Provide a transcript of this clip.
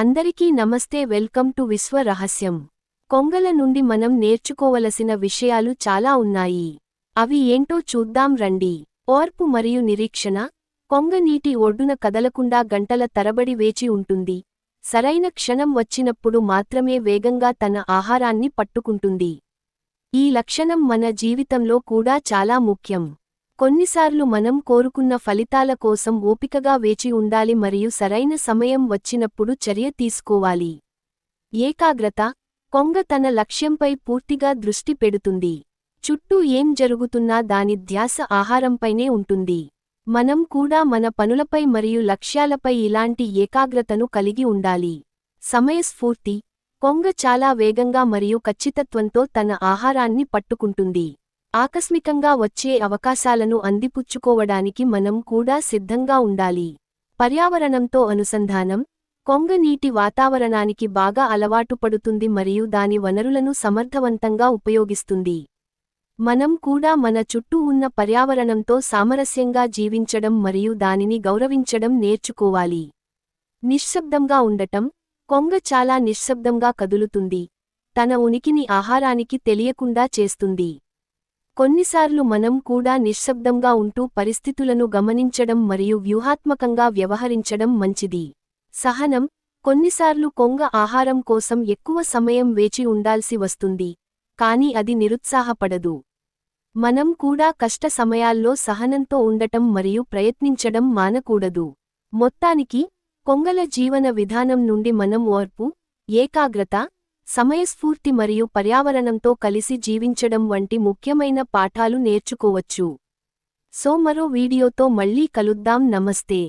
అందరికీ నమస్తే welcome to విశ్వ రహస్యం. కొంగల నుండి మనం నేర్చుకోవలసిన విషయాలు చాలా ఉన్నాయి. అవి ఏంటో చూద్దాం రండి. ఓర్పు మరియు నిరీక్షణ. కొంగ నీటి ఒడ్డున కదలకుండా గంటల తరబడి వేచి ఉంటుంది. సరైన క్షణం వచ్చినప్పుడు మాత్రమే వేగంగా తన ఆహారాన్ని పట్టుకుంటుంది. ఈ లక్షణం మన జీవితంలో కూడా చాలా ముఖ్యం. కొన్నిసార్లు మనం కోరుకున్న ఫలితాల కోసం ఓపికగా వేచి ఉండాలి మరియు సరైన సమయం వచ్చినప్పుడు చర్య తీసుకోవాలి. ఏకాగ్రత కొంగ తన లక్ష్యంపై పూర్తిగా దృష్టి పెడుతుంది. చుట్టూ ఏం జరుగుతున్నా దాని ధ్యాస ఆహారంపైనే ఉంటుంది. మనం కూడా మన పనులపై మరియు లక్ష్యాలపై ఇలాంటి ఏకాగ్రతను కలిగి ఉండాలి. సమయస్ఫూర్తి కొంగ చాలా వేగంగా మరియు ఖచ్చితత్వంతో తన ఆహారాన్ని పట్టుకుంటుంది. ఆకస్మికంగా వచ్చే అవకాశాలను అందిపుచ్చుకోవడానికి మనం కూడా సిద్ధంగా ఉండాలి. పర్యావరణంతో అనుసంధానం కొంగ నీటి వాతావరణానికి బాగా అలవాటు పడుతుంది మరియు దాని వనరులను సమర్థవంతంగా ఉపయోగిస్తుంది. మనం కూడా మన చుట్టూ ఉన్న పర్యావరణంతో సామరస్యంగా జీవించడం మరియు దానిని గౌరవించడం నేర్చుకోవాలి. నిశ్శబ్దంగా ఉండటం కొంగ చాలా నిశ్శబ్దంగా కదులుతుంది తన ఉనికిని ఆహారానికి తెలియకుండా చేస్తుంది. కొన్నిసార్లు మనం కూడా నిశ్శబ్దంగా ఉంటూ పరిస్థితులను గమనించడం మరియు వ్యూహాత్మకంగా వ్యవహరించడం మంచిది. సహనం కొన్నిసార్లు కొంగ ఆహారం కోసం ఎక్కువ సమయం వేచి ఉండాల్సి వస్తుంది కాని అది నిరుత్సాహపడదు. మనం కూడా కష్ట సమయాల్లో సహనంతో ఉండటం మరియు ప్రయత్నించడం మానకూడదు. మొత్తానికి కొంగల జీవన విధానం నుండి మనం ఓర్పు ఏకాగ్రత సమయస్ఫూర్తి మరియు పర్యావరణంతో కలిసి జీవించడం వంటి ముఖ్యమైన పాఠాలు నేర్చుకోవచ్చు. సో మరో వీడియోతో మళ్ళీ కలుద్దాం. నమస్తే.